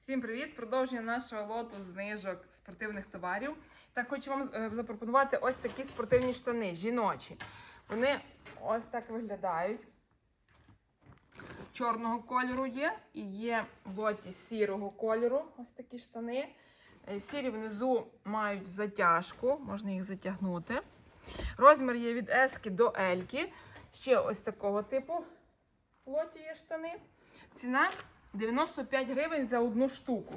Всім привіт! Продовження нашого лоту знижок спортивних товарів. Так хочу вам е, запропонувати ось такі спортивні штани, жіночі. Вони ось так виглядають. Чорного кольору є, і є в лоті сірого кольору. Ось такі штани. Е, Сірі внизу мають затяжку, можна їх затягнути. Розмір є від S до L. Ще ось такого типу в лоті є штани. Ціна 95 гривень за одну штуку.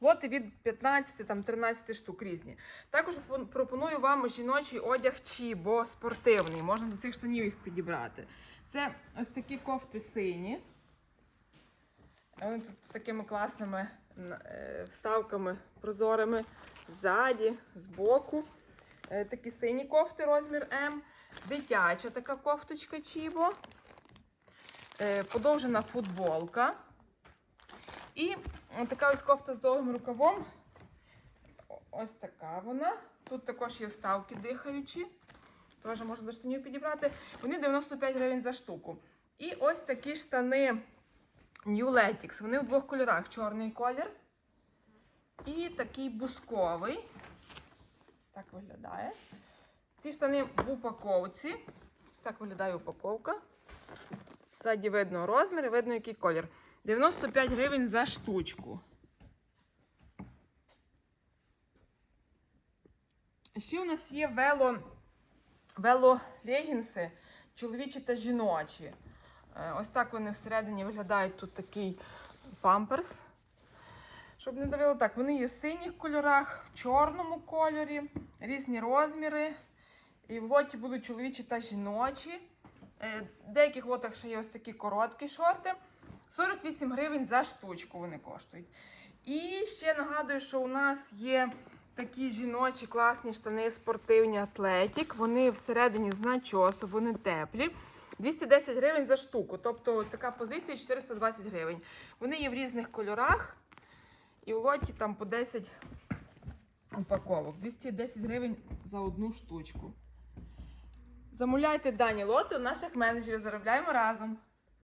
Лоти від 15 там, 13 штук різні. Також пропоную вам жіночий одяг Чібо спортивний. Можна до цих штанів їх підібрати. Це ось такі кофти сині. Вони тут з такими класними е, вставками прозорими ззаді, збоку. Е, Такі сині кофти, розмір М. Дитяча така кофточка Чібо. Е, Подовжена футболка. І така ось кофта з довгим рукавом. Ось така вона. Тут також є вставки дихаючі. Теж можна до штанів підібрати. Вони 95 гривень за штуку. І ось такі штани New Letics. Вони в двох кольорах: чорний колір і такий бусковий. Ось так виглядає. Ці штани в упаковці. Ось так виглядає упаковка. Ззаді видно розмір видно, який колір. 95 гривень за штучку. Ще у нас є вело, вело легінси, чоловічі та жіночі. Е, Ось так вони всередині виглядають тут такий памперс. Щоб не давило так, вони є в синіх кольорах, в чорному кольорі, різні розміри. І в лоті будуть чоловічі та жіночі. Е, В деяких лотах ще є ось такі короткі шорти. 48 гривень за штучку вони коштують. І ще нагадую, що у нас є такі жіночі класні штани спортивні Атлетік. Вони всередині з начосу, вони теплі. 210 гривень за штуку. Тобто така позиція 420 гривень. Вони є в різних кольорах. І у лоті там по 10 упаковок. 210 гривень за одну штучку. Замовляйте дані лоти у наших менеджерів, заробляємо разом.